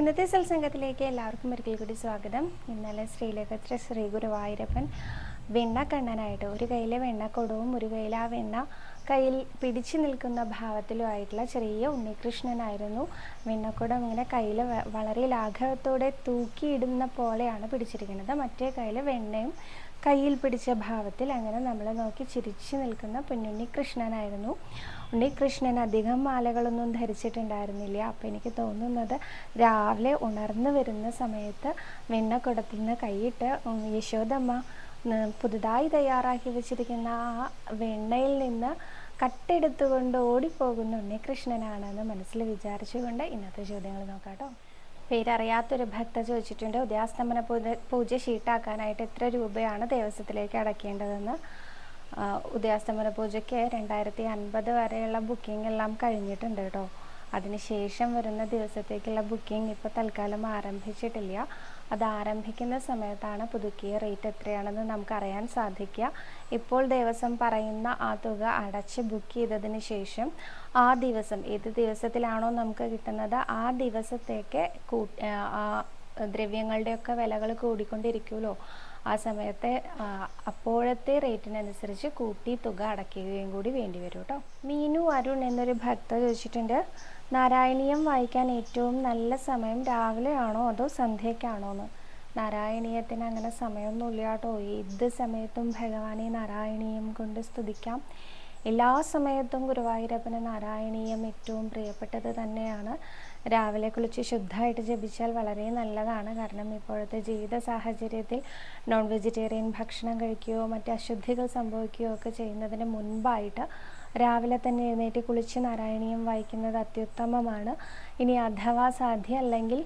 ഇന്നത്തെ സത്സംഗത്തിലേക്ക് എല്ലാവർക്കും ഒരിക്കൽ കൂടി സ്വാഗതം. ഇന്നലെ ശ്രീലകത്ര ശ്രീ ഗുരുവായൂരപ്പൻ വെണ്ണക്കണ്ണനായിട്ട് ഒരു കയ്യിലെ വെണ്ണ കൊടവും ഒരു കയ്യിൽ ആ വെണ്ണ കയ്യിൽ പിടിച്ചു നിൽക്കുന്ന ഭാവത്തിലുമായിട്ടുള്ള ചെറിയ ഉണ്ണികൃഷ്ണനായിരുന്നു. വെണ്ണക്കുടം ഇങ്ങനെ കയ്യിൽ വളരെ ലാഘവത്തോടെ തൂക്കിയിടുന്ന പോലെയാണ് പിടിച്ചിരിക്കുന്നത്. മറ്റേ കയ്യിൽ വെണ്ണയും കയ്യിൽ പിടിച്ച ഭാവത്തിൽ അങ്ങനെ നമ്മളെ നോക്കി ചിരിച്ചു നിൽക്കുന്ന പൊന്നുണ്ണി കൃഷ്ണനായിരുന്നു. ഉണ്ണി കൃഷ്ണൻ അധികം മാലകളൊന്നും ധരിച്ചിട്ടുണ്ടായിരുന്നില്ല. അപ്പോൾ എനിക്ക് തോന്നുന്നത് രാവിലെ ഉണർന്നു വരുന്ന സമയത്ത് വെണ്ണക്കുടത്തിൽ നിന്ന് കൈയിട്ട് യശോദമ്മ പുതുതായി തയ്യാറാക്കി വെച്ചിരിക്കുന്ന ആ വെണ്ണയിൽ നിന്ന് കട്ടെടുത്തുകൊണ്ട് ഓടിപ്പോകുന്ന ഉണ്ണികൃഷ്ണനാണെന്ന് മനസ്സിൽ വിചാരിച്ചുകൊണ്ട് ഇന്നത്തെ ചോദ്യങ്ങൾ നോക്കാം കേട്ടോ. പേരറിയാത്തൊരു ഭക്ത ചോദിച്ചിട്ടുണ്ട് ഉദയാസ്തമന പൂജ പൂജ ഷീട്ടാക്കാനായിട്ട് എത്ര രൂപയാണ് ദേവസ്വത്തിലേക്ക് അടയ്ക്കേണ്ടതെന്ന്? ഉദയാസ്തമന പൂജയ്ക്ക് രണ്ടായിരത്തി അൻപത് വരെയുള്ള ബുക്കിംഗ് എല്ലാം കഴിഞ്ഞിട്ടുണ്ട് കേട്ടോ അതിനുശേഷം വരുന്ന ദിവസത്തേക്കുള്ള ബുക്കിംഗ് ഇപ്പോൾ തൽക്കാലം ആരംഭിച്ചിട്ടില്ല. അത് ആരംഭിക്കുന്ന സമയത്താണ് പുതുക്കിയ റേറ്റ് എത്രയാണെന്ന് നമുക്ക് അറിയാൻ സാധിക്കുക. ഇപ്പോൾ ദേവസ്വം പറയുന്ന ആ തുക അടച്ച് ബുക്ക് ചെയ്തതിന് ശേഷം ആ ദിവസം ഏത് ദിവസത്തിലാണോ നമുക്ക് കിട്ടുന്നത് ആ ദിവസത്തേക്ക് ദ്രവ്യങ്ങളുടെയൊക്കെ വിലകൾ കൂടിക്കൊണ്ടിരിക്കുമല്ലോ. ആ സമയത്തെ അപ്പോഴത്തെ റേറ്റിനനുസരിച്ച് കൂട്ടി തുക അടയ്ക്കുകയും കൂടി വേണ്ടി വരും കേട്ടോ മീനു അരുൺ എന്നൊരു ഭക്ത ചോദിച്ചിട്ടുണ്ട് നാരായണീയം വായിക്കാൻ ഏറ്റവും നല്ല സമയം രാവിലെ ആണോ അതോ സന്ധ്യയ്ക്കാണോ എന്ന് നാരായണീയത്തിന് അങ്ങനെ സമയമൊന്നുമില്ല കേട്ടോ ഏത് സമയത്തും ഭഗവാനെ നാരായണീയം കൊണ്ട് സ്തുതിക്കാം. എല്ലാ സമയത്തും ഗുരുവായൂരപ്പന് നാരായണീയം ഏറ്റവും പ്രിയപ്പെട്ടത് തന്നെയാണ്. രാവിലെ കുളിച്ച് ശുദ്ധമായിട്ട് ജപിച്ചാൽ വളരെ നല്ലതാണ്. കാരണം ഇപ്പോഴത്തെ ജീവിത സാഹചര്യത്തിൽ നോൺ വെജിറ്റേറിയൻ ഭക്ഷണം കഴിക്കുകയോ മറ്റ് അശുദ്ധികൾ സംഭവിക്കുകയോ ഒക്കെ ചെയ്യുന്നതിന് മുൻപായിട്ട് രാവിലെ തന്നെ എഴുന്നേറ്റ് കുളിച്ച് നാരായണീയം വായിക്കുന്നത് അത്യുത്തമമാണ്. ഇനി അഥവാ സാധ്യ അല്ലെങ്കിൽ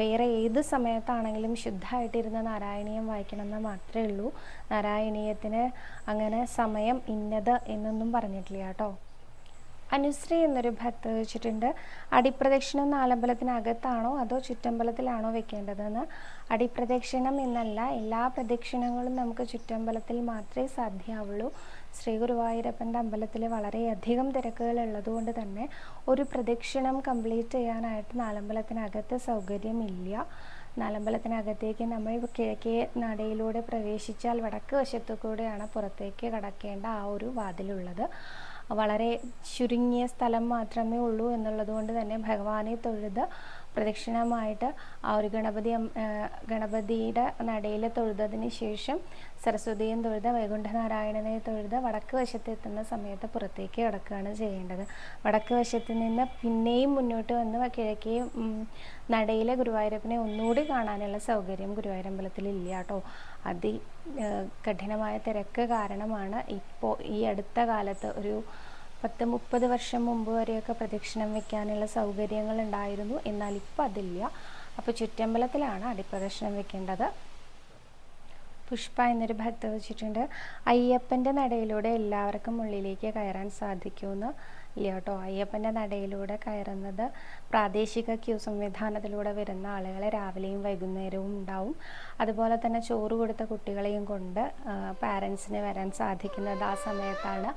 വേറെ ഏത് സമയത്താണെങ്കിലും ശുദ്ധമായിട്ടിരുന്ന് നാരായണീയം വായിക്കണമെന്ന് മാത്രമേ ഉള്ളൂ. നാരായണീയത്തിന് അങ്ങനെ സമയം ഇന്നത് എന്നൊന്നും പറഞ്ഞിട്ടില്ല കേട്ടോ. അനുശ്രീ എന്നൊരു ഭക്ത ചോദിച്ചിട്ടുണ്ട് അടിപ്രദക്ഷിണം നാലമ്പലത്തിനകത്താണോ അതോ ചുറ്റമ്പലത്തിലാണോ വെക്കേണ്ടതെന്ന്? അടിപ്രദക്ഷിണം എന്നല്ല എല്ലാ പ്രദക്ഷിണങ്ങളും നമുക്ക് ചുറ്റമ്പലത്തിൽ മാത്രമേ സാധ്യമാവുള്ളൂ ശ്രീ ഗുരുവായൂരപ്പന്റെ അമ്പലത്തിൽ വളരെയധികം തിരക്കുകൾ ഉള്ളതുകൊണ്ട് തന്നെ ഒരു പ്രദക്ഷിണം കംപ്ലീറ്റ് ചെയ്യാനായിട്ട് നാലമ്പലത്തിനകത്ത് സൗകര്യമില്ല. നാലമ്പലത്തിനകത്തേക്ക് നമ്മൾ കിഴക്കേ നടയിലൂടെ പ്രവേശിച്ചാൽ വടക്ക് വശത്തു കൂടെയാണ് പുറത്തേക്ക് കടക്കേണ്ട ആ ഒരു വാതിലുള്ളത്. വളരെ ചുരുങ്ങിയ സ്ഥലം മാത്രമേ ഉള്ളൂ എന്നുള്ളത് കൊണ്ട് തന്നെ ഭഗവാനെ തൊഴുത് പ്രദക്ഷിണമായിട്ട് ആ ഒരു ഗണപതി ഗണപതിയുടെ നടയിൽ തൊഴുതതിന് ശേഷം സരസ്വതിയും തൊഴുത വൈകുണ്ഠനാരായണനെ തൊഴുത വടക്ക് വശത്ത് എത്തുന്ന സമയത്ത് പുറത്തേക്ക് കിടക്കുകയാണ് ചെയ്യേണ്ടത്. വടക്ക് വശത്ത് നിന്ന് പിന്നെയും മുന്നോട്ട് വന്ന് കിഴക്കേ നടയിലെ ഗുരുവായൂരപ്പനെ ഒന്നുകൂടി കാണാനുള്ള സൗകര്യം ഗുരുവായൂരമ്പലത്തിൽ ഇല്ല കേട്ടോ. അതി കഠിനമായ തിരക്ക് കാരണമാണ് ഇപ്പോൾ ഈ അടുത്ത കാലത്ത് ഒരു പത്ത് മുപ്പത് വർഷം മുമ്പ് വരെയൊക്കെ പ്രദക്ഷിണം വെക്കാനുള്ള സൗകര്യങ്ങൾ ഉണ്ടായിരുന്നു എന്നാൽ ഇപ്പം അതില്ല. അപ്പോൾ ചുറ്റമ്പലത്തിലാണ് അടിപ്രദക്ഷിണം വെക്കേണ്ടത്. പുഷ്പ എന്നൊരു ഭക്ത വെച്ചിട്ടുണ്ട്. അയ്യപ്പന്റെ നടയിലൂടെ എല്ലാവർക്കും ഉള്ളിലേക്ക് കയറാൻ സാധിക്കുമെന്ന് ഇല്ല കേട്ടോ അയ്യപ്പന്റെ നടയിലൂടെ കയറുന്നത് പ്രാദേശിക ക്യൂ സംവിധാനത്തിലൂടെ വരുന്ന ആളുകളെ രാവിലെയും വൈകുന്നേരവും ഉണ്ടാവും. അതുപോലെ തന്നെ ചോറ് കൊടുത്ത കുട്ടികളെയും കൊണ്ട് പാരൻസിന് വരാൻ സാധിക്കുന്നത് ആ സമയത്താണ്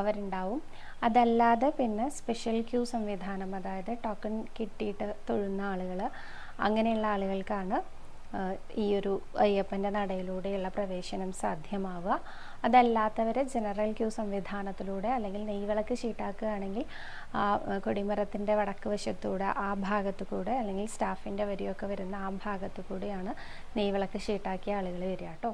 അവരുണ്ടാവും. അതല്ലാതെ പിന്നെ സ്പെഷ്യൽ ക്യൂ സംവിധാനം അതായത് ടോക്കൺ കിട്ടിയിട്ട് തൊഴുന്ന ആളുകൾ അങ്ങനെയുള്ള ആളുകൾക്കാണ് ഈ ഒരു അയ്യപ്പന്റെ നടയിലൂടെയുള്ള പ്രവേശനം സാധ്യമാവുക. അതല്ലാത്തവർ ജനറൽ ക്യൂ സംവിധാനത്തിലൂടെ അല്ലെങ്കിൽ നെയ്വിളക്ക് ഷീട്ടാക്കുകയാണെങ്കിൽ ആ, കൊടിമരത്തിന്റെ വടക്ക് വശത്തൂടെ ആ ഭാഗത്തു കൂടെ അല്ലെങ്കിൽ സ്റ്റാഫിന്റെ വരിയൊക്കെ വരുന്ന ആ ഭാഗത്തു കൂടെയാണ് നെയ്വിളക്ക് ഷീട്ടാക്കിയ ആളുകൾ വരിക കേട്ടോ.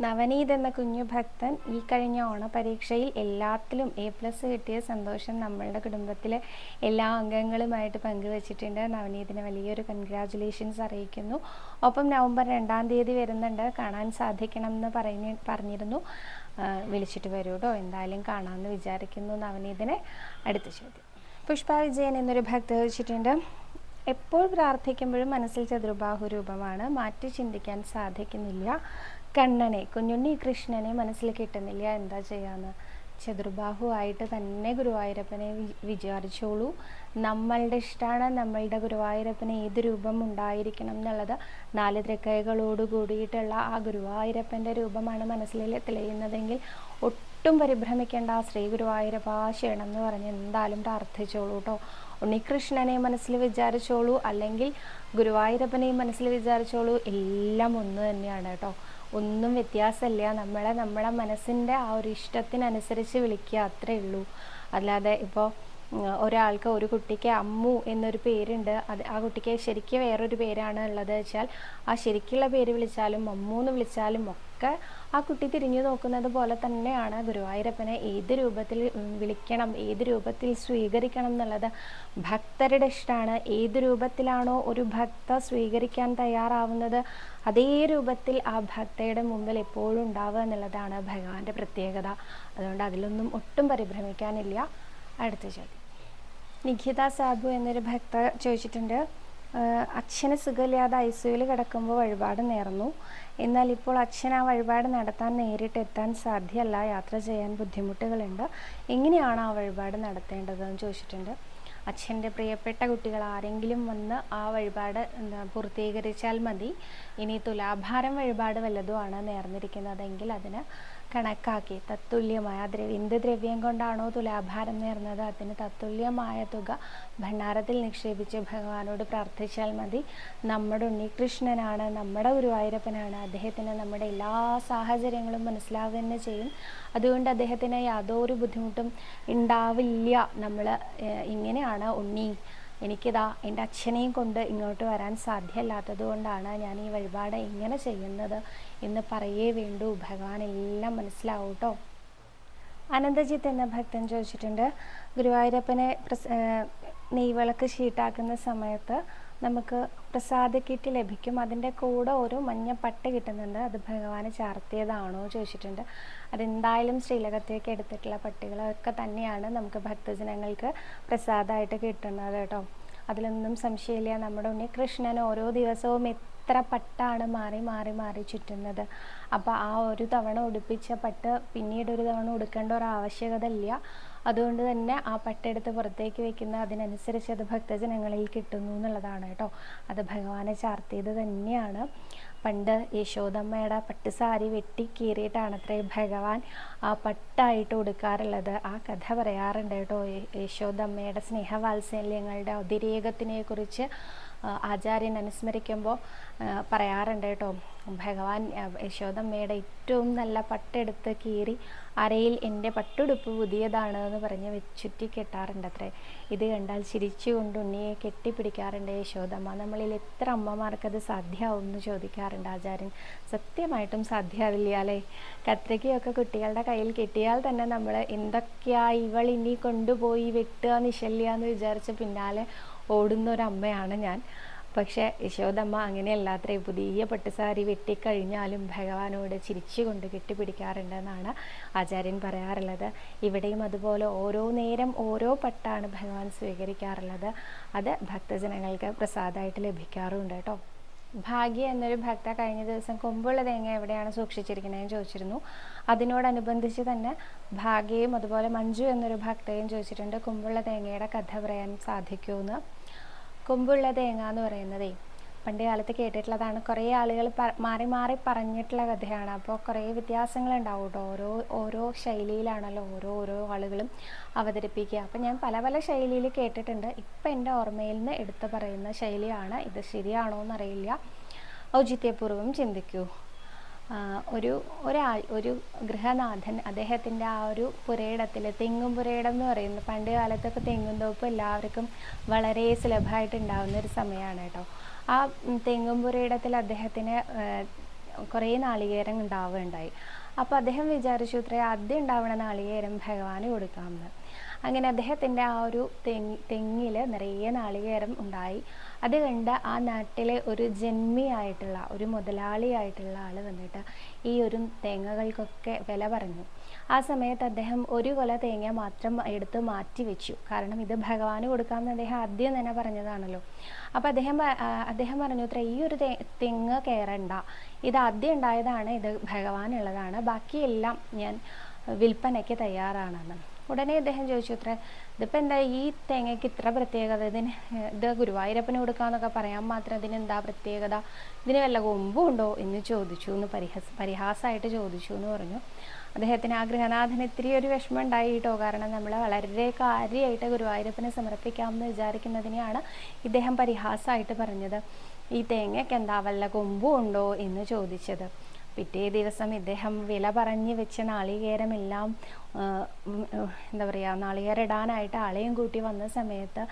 നവനീത് എന്ന കുഞ്ഞു ഭക്തൻ ഈ കഴിഞ്ഞ ഓണപരീക്ഷയിൽ എല്ലാത്തിലും എ പ്ലസ് കിട്ടിയ സന്തോഷം നമ്മളുടെ കുടുംബത്തിലെ എല്ലാ അംഗങ്ങളുമായിട്ട് പങ്കുവച്ചിട്ടുണ്ട്. നവനീതിന് വലിയൊരു കൺഗ്രാജുലേഷൻസ് അറിയിക്കുന്നു. ഒപ്പം നവംബർ രണ്ടാം തീയതി വരുന്നുണ്ട്. കാണാൻ സാധിക്കണം എന്ന് പറഞ്ഞ് പറഞ്ഞിരുന്നു. വിളിച്ചിട്ട് വരൂ എന്തായാലും കാണാമെന്ന് വിചാരിക്കുന്നു നവനീതിനെ. അടുത്ത ചോദ്യം. പുഷ്പ വിജയൻ എന്നൊരു ഭക്ത വെച്ചിട്ടുണ്ട് എപ്പോൾ പ്രാർത്ഥിക്കുമ്പോഴും മനസ്സിൽ ചതുർബാഹു രൂപമാണ്? മാറ്റി ചിന്തിക്കാൻ സാധിക്കുന്നില്ല. കണ്ണനെ കുഞ്ഞുണ്ണി കൃഷ്ണനെ മനസ്സിൽ കിട്ടുന്നില്ല. എന്താ ചെയ്യാന്ന്? ചതുർബാഹു ആയിട്ട് തന്നെ ഗുരുവായൂരപ്പനെ വിചാരിച്ചോളൂ. നമ്മളുടെ ഇഷ്ടമാണ് നമ്മളുടെ ഗുരുവായൂരപ്പന് ഏത് രൂപം ഉണ്ടായിരിക്കണം എന്നുള്ളത്. നാല് തൃക്കൈകളോട് കൂടിയിട്ടുള്ള ആ ഗുരുവായൂരപ്പന്റെ രൂപമാണ് മനസ്സിൽ തെളിയുന്നതെങ്കിൽ ഒട്ടും പരിഭ്രമിക്കേണ്ട ആ ശ്രീ ഗുരുവായൂരപ്പ ശരണം എന്ന് പറഞ്ഞ് എന്തായാലും പ്രാർത്ഥിച്ചോളൂ കേട്ടോ ഉണ്ണികൃഷ്ണനെ മനസ്സിൽ വിചാരിച്ചോളൂ. അല്ലെങ്കിൽ ഗുരുവായൂരപ്പനെയും മനസ്സിൽ വിചാരിച്ചോളൂ. എല്ലാം ഒന്ന് തന്നെയാണ് കേട്ടോ ഒന്നും വ്യത്യാസമില്ല. നമ്മളെ നമ്മളെ മനസ്സിന്റെ ആ ഒരു ഇഷ്ടത്തിനനുസരിച്ച് വിളിക്കുക അത്രേ ഉള്ളൂ. അല്ലാതെ ഇപ്പോൾ ഒരാൾക്ക് ഒരു കുട്ടിക്ക് അമ്മു എന്നൊരു പേരുണ്ട്. അത് ആ കുട്ടിക്ക് ശരിക്കും വേറൊരു പേരാണ് ഉള്ളത് വെച്ചാൽ ആ ശരിക്കുള്ള പേര് വിളിച്ചാലും അമ്മു എന്ന് വിളിച്ചാലും ഒക്കെ ആ കുട്ടി തിരിഞ്ഞു നോക്കുന്നത് പോലെ തന്നെയാണ് ഗുരുവായൂരപ്പനെ ഏത് രൂപത്തിൽ വിളിക്കണം ഏത് രൂപത്തിൽ സ്വീകരിക്കണം എന്നുള്ളത് ഭക്തരുടെ ഇഷ്ടമാണ് ഏത് രൂപത്തിലാണോ ഒരു ഭക്ത സ്വീകരിക്കാൻ തയ്യാറാവുന്നത് അതേ രൂപത്തിൽ ആ ഭക്തയുടെ മുമ്പിൽ എപ്പോഴും ഉണ്ടാവുക എന്നുള്ളതാണ് ഭഗവാന്റെ പ്രത്യേകത. അതുകൊണ്ട് അതിലൊന്നും ഒട്ടും പരിഭ്രമിക്കാനില്ല. അടുത്ത ചോദ്യം. നിഖിത സാബു എന്നൊരു ഭക്ത ചോദിച്ചിട്ടുണ്ട്. അച്ഛന് സുഖമില്ലാതെ ഐ സിയുയിൽ കിടക്കുമ്പോൾ വഴിപാട് നേർന്നു. എന്നാൽ ഇപ്പോൾ അച്ഛൻ ആ വഴിപാട് നടത്താൻ നേരിട്ട് എത്താൻ സാധ്യമല്ല. യാത്ര ചെയ്യാൻ ബുദ്ധിമുട്ടുകളുണ്ട്. എങ്ങനെയാണ് ആ വഴിപാട് നടത്തേണ്ടതെന്ന് ചോദിച്ചിട്ടുണ്ട്. അച്ഛന്റെ പ്രിയപ്പെട്ട കുട്ടികൾ ആരെങ്കിലും വന്ന് ആ വഴിപാട് എന്താ പൂർത്തീകരിച്ചാൽ മതി. ഇനി തുലാഭാരം വഴിപാട് വല്ലതുമാണ് നേർന്നിരിക്കുന്നതെങ്കിൽ അതിന് കണക്കാക്കി. തത്തുല്യമായ ദ്രവ്യ എന്ത് ദ്രവ്യം കൊണ്ടാണോ തുലാഭാരം നേർന്നത്? അതിന് തത്തുല്യമായ തുക ഭണ്ഡാരത്തിൽ നിക്ഷേപിച്ച് ഭഗവാനോട് പ്രാർത്ഥിച്ചാൽ മതി. നമ്മുടെ ഉണ്ണികൃഷ്ണനാണ് നമ്മുടെ ഗുരുവായൂരപ്പനാണ്. അദ്ദേഹത്തിന് നമ്മുടെ എല്ലാ സാഹചര്യങ്ങളും മനസ്സിലാവുക തന്നെ ചെയ്യും. അതുകൊണ്ട് അദ്ദേഹത്തിന് യാതൊരു ബുദ്ധിമുട്ടും ഉണ്ടാവില്ല. നമ്മൾ ഇങ്ങനെയാണ് ഉണ്ണി. എനിക്കിതാ എന്റെ അച്ഛനെയും കൊണ്ട് ഇങ്ങോട്ട് വരാൻ സാധ്യമല്ലാത്തത് കൊണ്ടാണ് ഞാൻ ഈ വഴിപാട് ഇങ്ങനെ ചെയ്യുന്നത് എന്ന് പറയേ വേണ്ടു. ഭഗവാൻ എല്ലാം മനസ്സിലാവും കേട്ടോ അനന്തജിത്ത് എന്ന ഭക്തൻ ചോദിച്ചിട്ടുണ്ട് ഗുരുവായൂരപ്പനെ പ്രസ നെയ്വിളക്ക് ഷീട്ടാക്കുന്ന സമയത്ത് നമുക്ക് പ്രസാദ കിറ്റ് ലഭിക്കും. അതിന്റെ കൂടെ ഒരു മഞ്ഞ പട്ട കിട്ടുന്നുണ്ട്. അത് ഭഗവാന് ചാർത്തിയതാണോ ചോദിച്ചിട്ടുണ്ട്. അതെന്തായാലും ശ്രീലകത്തേക്ക് എടുത്തിട്ടുള്ള പട്ടികളൊക്കെ തന്നെയാണ് നമുക്ക് ഭക്തജനങ്ങൾക്ക് പ്രസാദമായിട്ട് കിട്ടുന്നത് കേട്ടോ. അതിലൊന്നും സംശയമില്ല. നമ്മുടെ ഉണ്ണി കൃഷ്ണൻ ഓരോ ദിവസവും എത്ര പട്ടാണ് മാറി മാറി മാറി ചുറ്റുന്നത്. അപ്പോൾ ആ ഒരു തവണ ഉടുപ്പിച്ച പട്ട് പിന്നീട് ഒരു തവണ ഉടുക്കേണ്ട ഒരു ആവശ്യകത ഇല്ല അതുകൊണ്ട് തന്നെ ആ പട്ടെടുത്ത് പുറത്തേക്ക് വെക്കുന്ന അതിനനുസരിച്ച് അത് ഭക്തജനങ്ങളിൽ കിട്ടുന്നു എന്നുള്ളതാണ് കേട്ടോ. അത് ഭഗവാനെ ചാർത്തിയത് തന്നെയാണ്. പണ്ട് യശോദമ്മയുടെ പട്ട് സാരി വെട്ടി കീറിയിട്ടാണ് അത്രേ ഭഗവാൻ ആ പട്ടായിട്ട് ഉടുക്കാറുള്ളത്. ആ കഥ പറയാറുണ്ട് കേട്ടോ. യശോദമ്മയുടെ സ്നേഹവാത്സല്യങ്ങളുടെ അതിരേകത്തിനെ കുറിച്ച് ആചാര്യൻ അനുസ്മരിക്കുമ്പോൾ പറയാറുണ്ട് കേട്ടോ ഭഗവാൻ യശോദമ്മയുടെ ഏറ്റവും നല്ല പട്ടെടുത്ത് കീറി അരയിൽ എന്റെ പട്ടുടുപ്പ് പുതിയതാണ് എന്ന് പറഞ്ഞ് ചുറ്റി കെട്ടാറുണ്ട് അത്രേ. ഇത് കണ്ടാൽ ചിരിച്ചുകൊണ്ട് ഉണ്ണിയെ കെട്ടിപ്പിടിക്കാറുണ്ട് യശോദമ്മ. നമ്മളിൽ എത്ര അമ്മമാർക്കത് സാധ്യമാവും എന്ന് ചോദിക്കാറുണ്ട് ആചാര്യൻ. സത്യമായിട്ടും സാധ്യമാവില്ല അല്ലേ? കത്രികയൊക്കെ കുട്ടികളുടെ കയ്യിൽ കിട്ടിയാൽ തന്നെ നമ്മൾ എന്തൊക്കെയാ ഇവൾ ഇനി കൊണ്ടുപോയി വെട്ടുക നിശല്യ എന്ന് വിചാരിച്ച് പിന്നാലെ ഓടുന്ന ഒരു അമ്മയാണ് ഞാൻ. പക്ഷേ യശോദമ്മ അങ്ങനെയല്ലാത്രേ പുതിയ പട്ടുസാരി വെട്ടിക്കഴിഞ്ഞാലും ഭഗവാനോട് ചിരിച്ചുകൊണ്ട് കെട്ടിപ്പിടിക്കാറുണ്ടെന്നാണ് ആചാര്യൻ പറയാറുള്ളത്. ഇവിടെയും അതുപോലെ ഓരോ നേരം ഓരോ പട്ടാണ് ഭഗവാൻ സ്വീകരിക്കാറുള്ളത്. അത് ഭക്തജനങ്ങൾക്ക് പ്രസാദമായിട്ട് ലഭിക്കാറുണ്ട് കേട്ടോ. ഭാഗ്യ എന്നൊരു ഭക്ത കഴിഞ്ഞ ദിവസം കൊമ്പുള്ള തേങ്ങ എവിടെയാണ് സൂക്ഷിച്ചിരിക്കുന്നതെന്ന് ചോദിച്ചിരുന്നു. അതിനോടനുബന്ധിച്ച് തന്നെ ഭാഗ്യയും അതുപോലെ മഞ്ജു എന്നൊരു ഭക്തയും ചോദിച്ചിട്ടുണ്ട് കൊമ്പുള്ള തേങ്ങയുടെ കഥ പറയാൻ സാധിക്കുമെന്ന്? കൊമ്പുള്ള തേങ്ങ എന്ന് പറയുന്നതേ. പണ്ട് കാലത്ത് കേട്ടിട്ടുള്ളതാണ്. കുറേ ആളുകൾ മാറി മാറി പറഞ്ഞിട്ടുള്ള കഥയാണ്. അപ്പോൾ കുറേ വ്യത്യാസങ്ങളുണ്ടാവും കേട്ടോ ഓരോ ഓരോ ശൈലിയിലാണല്ലോ ഓരോ ഓരോ ആളുകളും അവതരിപ്പിക്കുക. അപ്പോൾ ഞാൻ പല പല ശൈലിയിൽ കേട്ടിട്ടുണ്ട്. ഇപ്പം എന്റെ ഓർമ്മയിൽ നിന്ന് എടുത്തു പറയുന്ന ശൈലിയാണ്. ഇത് ശരിയാണോ എന്നറിയില്ല. ഔചിത്യപൂർവം ചിന്തിക്കൂ. ഒരു ഒരാൾ ഒരു ഗൃഹനാഥൻ അദ്ദേഹത്തിന്റെ ആ ഒരു പുരയിടത്തിൽ തെങ്ങും പുരയിടം എന്ന് പറയുന്നത് പണ്ട് കാലത്തൊക്കെ തെങ്ങും തോപ്പ് എല്ലാവർക്കും വളരെ സുലഭമായിട്ട് ഉണ്ടാകുന്ന ഒരു സമയമാണ് കേട്ടോ. ആ തെങ്ങും പുരയിടത്തിൽ അദ്ദേഹത്തിന് കുറേ നാളികേരം ഉണ്ടാവുകയുണ്ടായി. അപ്പോൾ അദ്ദേഹം വിചാരിച്ചു ഇത്ര ആദ്യം ഉണ്ടാവുന്ന നാളികേരം ഭഗവാന് കൊടുക്കാമെന്ന് അങ്ങനെ അദ്ദേഹത്തിന്റെ ആ ഒരു തെങ്ങ് തെങ്ങിൽ നിറയെ നാളികേരം ഉണ്ടായി. അത് കണ്ട ആ നാട്ടിലെ ഒരു ജന്മിയായിട്ടുള്ള ഒരു മുതലാളിയായിട്ടുള്ള ആൾ വന്നിട്ട് ഈ ഒരു തേങ്ങകൾക്കൊക്കെ വില പറഞ്ഞു. ആ സമയത്ത് അദ്ദേഹം ഒരു കൊല തേങ്ങ മാത്രം എടുത്ത് മാറ്റി വെച്ചു. കാരണം ഇത് ഭഗവാന് കൊടുക്കാമെന്ന് അദ്ദേഹം ആദ്യം തന്നെ പറഞ്ഞതാണല്ലോ. അപ്പോൾ അദ്ദേഹം അദ്ദേഹം പറഞ്ഞു ഇത്ര ഈ ഒരു തെങ്ങ് കയറണ്ട. ഇത് ആദ്യം ഉണ്ടായതാണ് ഇത് ഭഗവാനുള്ളതാണ്. ബാക്കിയെല്ലാം ഞാൻ വിൽപ്പനയ്ക്ക് തയ്യാറാണെന്ന്. ഉടനെ അദ്ദേഹം ചോദിച്ചു ഇത്ര ഇതിപ്പോൾ എന്താ ഈ തേങ്ങയ്ക്ക് ഇത്ര പ്രത്യേകത? ഇതിന് ഇത് ഗുരുവായൂരപ്പന് കൊടുക്കാന്നൊക്കെ പറയാൻ മാത്രം ഇതിന് എന്താ പ്രത്യേകത? ഇതിന് വല്ല കൊമ്പും ഉണ്ടോ എന്ന് ചോദിച്ചു എന്ന് പരിഹസ പരിഹാസമായിട്ട് ചോദിച്ചു എന്ന് പറഞ്ഞു. അദ്ദേഹത്തിന് ആ ഗൃഹനാഥന് ഇത്തിരി ഒരു വിഷമം ഉണ്ടായി കേട്ടോ. കാരണം നമ്മൾ വളരെ കാര്യമായിട്ട് ഗുരുവായൂരപ്പനെ സമർപ്പിക്കാമെന്ന് വിചാരിക്കുന്നതിനെയാണ് ഇദ്ദേഹം പരിഹാസമായിട്ട് പറഞ്ഞത്. ഈ തേങ്ങയ്ക്ക് എന്താ വല്ല കൊമ്പും ഉണ്ടോ എന്ന് ചോദിച്ചത്. പിറ്റേ ദിവസം ഇദ്ദേഹം വില പറഞ്ഞ് വെച്ച നാളികേരമെല്ലാം എന്താ പറയുക നാളികേരം ഇടാനായിട്ട് ആളെയും കൂട്ടി വന്ന സമയത്ത്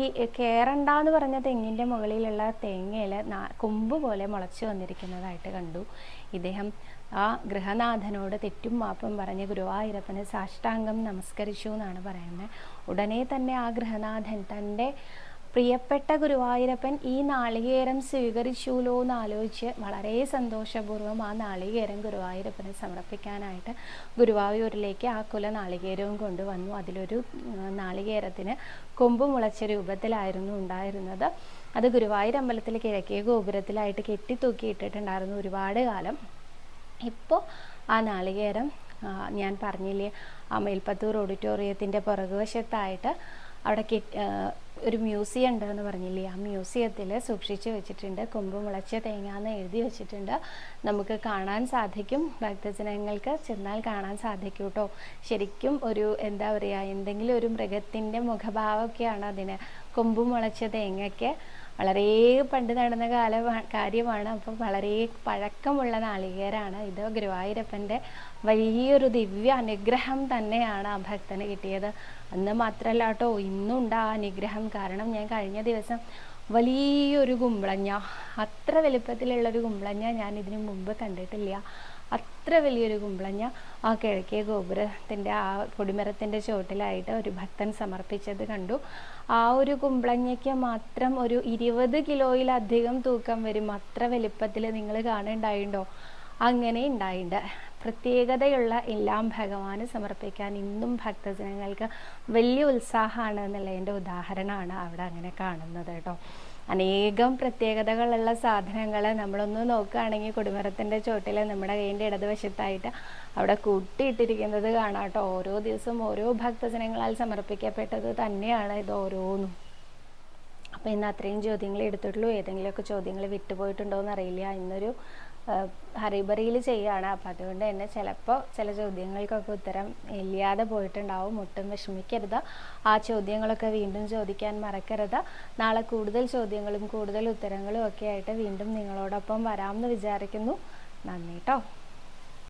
ഈ കേറണ്ടാന്ന് പറഞ്ഞ തെങ്ങിന്റെ മുകളിലുള്ള തേങ്ങയിൽ കൊമ്പ് പോലെ മുളച്ചു വന്നിരിക്കുന്നതായിട്ട് കണ്ടു. ഇദ്ദേഹം ആ ഗൃഹനാഥനോട് തെറ്റും മാപ്പും പറഞ്ഞ് ഗുരുവായൂരപ്പന് സാഷ്ടാംഗം നമസ്കരിച്ചു എന്നാണ് പറയുന്നത്. ഉടനെ തന്നെ ആ ഗൃഹനാഥൻ തന്റെ പ്രിയപ്പെട്ട ഗുരുവായൂരപ്പൻ ഈ നാളികേരം സ്വീകരിച്ചുല്ലോ എന്ന് ആലോചിച്ച് വളരെ സന്തോഷപൂർവം ആ നാളികേരം ഗുരുവായൂരപ്പന് സമർപ്പിക്കാനായിട്ട് ഗുരുവായൂരിലേക്ക് ആ കുല നാളികേരവും കൊണ്ടുവന്നു. അതിലൊരു നാളികേരത്തിന് കൊമ്പ് മുളച്ച രൂപത്തിലായിരുന്നു ഉണ്ടായിരുന്നത്. അത് ഗുരുവായൂർ അമ്പലത്തിൽ കിഴക്കേ ഗോപുരത്തിലായിട്ട് കെട്ടി തൂക്കിയിട്ടിട്ടുണ്ടായിരുന്നു ഒരുപാട് കാലം. ഇപ്പോൾ ആ നാളികേരം ഞാൻ പറഞ്ഞില്ലേ ആ മേൽപ്പത്തൂർ ഓഡിറ്റോറിയത്തിന്റെ പുറകുവശത്തായിട്ട് അവിടെ ആ, ഒരു മ്യൂസിയം ഉണ്ടെന്ന് പറഞ്ഞില്ലേ? ആ മ്യൂസിയത്തിൽ സൂക്ഷിച്ച് വെച്ചിട്ടുണ്ട്. കൊമ്പ് മുളച്ച തേങ്ങ എന്ന് എഴുതി വെച്ചിട്ടുണ്ട്. നമുക്ക് കാണാൻ സാധിക്കും. ഭക്തജനങ്ങൾക്ക് ചെന്നാൽ കാണാൻ സാധിക്കും കേട്ടോ. ശരിക്കും ഒരു എന്താ പറയുക എന്തെങ്കിലും ഒരു മൃഗത്തിന്റെ മുഖഭാവമൊക്കെയാണ് അതിന്. കൊമ്പ് മുളച്ച തേങ്ങയ്ക്ക് വളരെ പണ്ട് നടന്ന കാല കാര്യമാണ്. അപ്പം വളരെ പഴക്കമുള്ള നാളികേരാണ് ഇത്. ഗുരുവായൂരപ്പന്റെ വലിയൊരു ദിവ്യ അനുഗ്രഹം തന്നെയാണ് ആ ഭക്തന് കിട്ടിയത്. അന്ന് മാത്രമല്ല കേട്ടോ ഇന്നുണ്ട് ആ അനുഗ്രഹം. കാരണം ഞാൻ കഴിഞ്ഞ ദിവസം വലിയൊരു കുമ്പളഞ്ഞ അത്ര വലിപ്പത്തിലുള്ളൊരു കുമ്പളഞ്ഞ ഞാൻ ഇതിനു മുമ്പ് കണ്ടിട്ടില്ല. അത്ര വലിയൊരു കുമ്പളഞ്ഞ ആ കിഴക്കേ ഗോപുരത്തിന്റെ ആ കൊടിമരത്തിന്റെ ചുവട്ടിലായിട്ട് ഒരു ഭക്തൻ സമർപ്പിച്ചത് കണ്ടു. ആ ഒരു കുമ്പളങ്ങയ്ക്ക് മാത്രം ഒരു ഇരുപത് കിലോയിലധികം തൂക്കം വരും. അത്ര വലിപ്പത്തിൽ നിങ്ങൾ കാണുന്നുണ്ടായിണ്ടോ? അങ്ങനെ ഉണ്ടായിട്ടുണ്ട് പ്രത്യേകതയുള്ള എല്ലാം ഭഗവാന് സമർപ്പിക്കാൻ ഇന്നും ഭക്തജനങ്ങൾക്ക് വലിയ ഉത്സാഹമാണ് എന്നുള്ളതിന്റെ ഉദാഹരണമാണ് അവിടെ അങ്ങനെ കാണുന്നത് കേട്ടോ. അനേകം പ്രത്യേകതകളുള്ള സാധനങ്ങൾ നമ്മളൊന്ന് നോക്കുകയാണെങ്കിൽ കൊടിമരത്തിന്റെ ചോട്ടിൽ നമ്മുടെ കയ്യിന്റെ ഇടതുവശത്തായിട്ട് അവിടെ കൂട്ടിയിട്ടിരിക്കുന്നത് കാണാം കേട്ടോ. ഓരോ ദിവസവും ഓരോ ഭക്തജനങ്ങളാൽ സമർപ്പിക്കപ്പെട്ടത് തന്നെയാണ് ഇത് ഓരോന്നും. അപ്പോൾ ഇന്ന് അത്രയും ചോദ്യങ്ങൾ എടുത്തിട്ടുള്ളൂ. ഏതെങ്കിലുമൊക്കെ ചോദ്യങ്ങൾ വിട്ടുപോയിട്ടുണ്ടോ എന്നറിയില്ല ഇന്നൊരു ഹറിബറിയിൽ ചെയ്യുകയാണ്. അപ്പം അതുകൊണ്ട് തന്നെ ചിലപ്പോൾ ചില ചോദ്യങ്ങൾക്കൊക്കെ ഉത്തരം ഇല്ലാതെ പോയിട്ടുണ്ടാവും. ഒട്ടും വിഷമിക്കരുത്. ആ ചോദ്യങ്ങളൊക്കെ വീണ്ടും ചോദിക്കാൻ മറക്കരുത്. നാളെ കൂടുതൽ ചോദ്യങ്ങളും കൂടുതൽ ഉത്തരങ്ങളും ഒക്കെ ആയിട്ട് വീണ്ടും നിങ്ങളോടൊപ്പം വരാമെന്ന് വിചാരിക്കുന്നു. നന്ദി കേട്ടോ